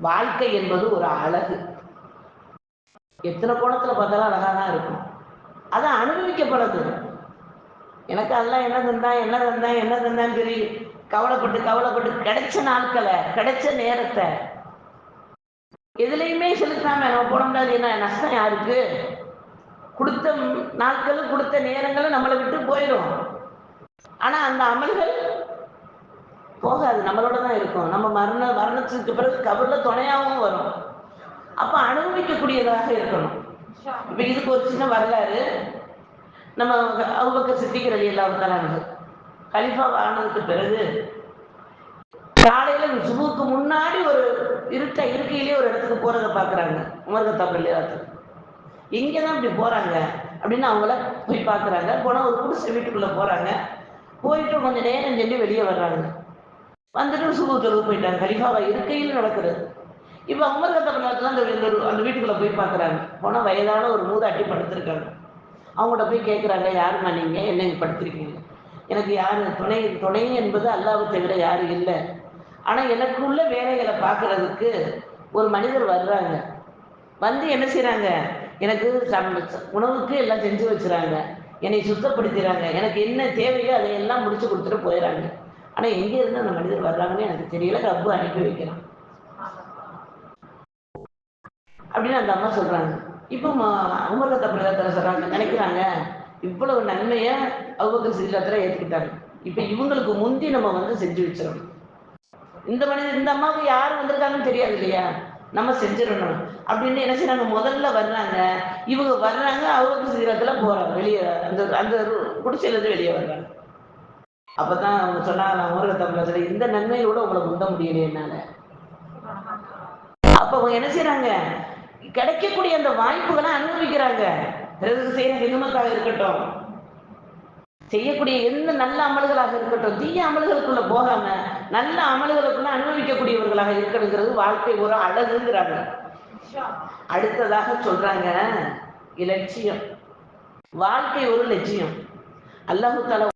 வாழ்க்கை என்பது ஒரு அழகு. எத்தனை கோணத்துல பார்த்தாலும் அழகா தான் இருக்கும். அது அனுபவிக்கப்படுது எனக்கு அதெல்லாம் என்ன தந்தான் என்ன தந்தான் என்ன தந்தான்னு சொல்லி கவலைப்பட்டு கவலைப்பட்டு கிடைச்ச நாட்களை கிடைச்ச நேரத்தை எதுலையுமே செலுத்தாம நம்ம போட முடியாது என்ன நஷ்டம் யாருக்கு? கொடுத்த நாட்களும் கொடுத்த நேரங்களும் நம்மளை விட்டு போயிடும். ஆனா அந்த அமல்கள் போகாது நம்மளோட தான் இருக்கும். நம்ம மரண மரணத்துக்கு பிறகு கபர்ல துணையாகவும் வரும். அப்ப அனுபவிக்கக்கூடியதாக இருக்கணும். இப்ப இதுக்கு ஒரு சின்ன வரலாறு. நம்ம அவங்க சித்திக்கிற இல்லாமல் கலிஃபா ஆனதுக்கு பிறகு காலையில சுபுக்கு முன்னாடி ஒரு இருட்ட இருக்கையிலே ஒரு இடத்துக்கு போறத பாக்குறாங்க. உமர்கத்தா பள்ளியாரத்துக்கு எங்க தான் இப்படி போறாங்க அப்படின்னு அவங்கள போய் பார்க்குறாங்க போனா ஒரு குடிசை வீட்டுக்குள்ள போறாங்க. போயிட்டு கொஞ்சம் நேரம் சொல்லி வெளியே வர்றாங்க. வந்துட்டு சுபு போயிட்டாங்க. கலிஃபாவா இருக்கையில் நடக்கிறது இப்போ உமர் கத்தப்பள்ளத்தில் அந்த அந்த வீட்டுக்குள்ள போய் பார்க்குறாங்க போனால் வயதான ஒரு மூதாட்டி படுத்திருக்காங்க. அவங்கள்ட்ட போய் கேட்குறாங்க யாரும்மா நீங்கள் என்னங்க படுத்திருக்கீங்க? எனக்கு யார் துணை துணை என்பது அல்லாவை தவிர யாரும் இல்லை. ஆனால் எனக்குள்ள வேலைகளை பார்க்கறதுக்கு ஒரு மனிதர் வர்றாங்க. வந்து என்ன செய்கிறாங்க எனக்கு உணவுக்கு எல்லாம் செஞ்சு வச்சுறாங்க. என்னை சுத்தப்படுத்துறாங்க. எனக்கு என்ன தேவையோ அதை எல்லாம் முடிச்சு கொடுத்துட்டு போயிடறாங்க ஆனால் எங்கே இருந்து அந்த மனிதர் வர்றாங்கன்னு எனக்கு தெரியல. ரப்பு அனுப்பி வைக்கிறான் அப்படின்னு அந்த அம்மா சொல்றாங்க. இப்போ உமர்கத்த பிரதத்தில் சொல்றாங்க. நினைக்கிறாங்க இவ்வளவு நன்மையை அவங்க சிலத்தில் ஏற்றுக்கிட்டாங்க இப்போ இவங்களுக்கு முந்தி நம்ம வந்து செஞ்சு வச்சிடணும் இந்த மனிதர் இந்த அம்மாவுக்கு யார் வந்திருக்காங்கன்னு தெரியாது இல்லையா? நம்ம செஞ்சிடணும். அப்படின்னு என்ன செய்றாங்க முதல்ல வர்றாங்க. இவங்க வர்றாங்க அவங்க சீரத்துல போறாங்க. வெளியே அந்த அந்த குடிசையில இருந்து வெளியே வர்றாங்க. அப்பதான் அவங்க சொன்னாங்க ஊரக தமிழத்துல இந்த நன்மையோட உங்களை முந்த முடியலையே என்னால. அப்ப அவங்க என்ன செய்யறாங்க கிடைக்கக்கூடிய அந்த வாய்ப்புகளை அனுபவிக்கிறாங்க. பிறகு செய்யற இருக்கட்டும் செய்யக்கூடிய எந்த நல்ல அமல்களாக இருக்கட்டும் தீய அமல்களுக்குள்ள போகாம நல்ல அமல்களுக்குள்ள அனுபவிக்கக்கூடியவர்களாக இருக்கணுங்கிறது வாழ்க்கை ஒரு அழகுங்கிறாங்க. அடுத்ததாக சொல்றாங்க இலட்சியம். வாழ்க்கை ஒரு லட்சியம். அல்லாஹு தலை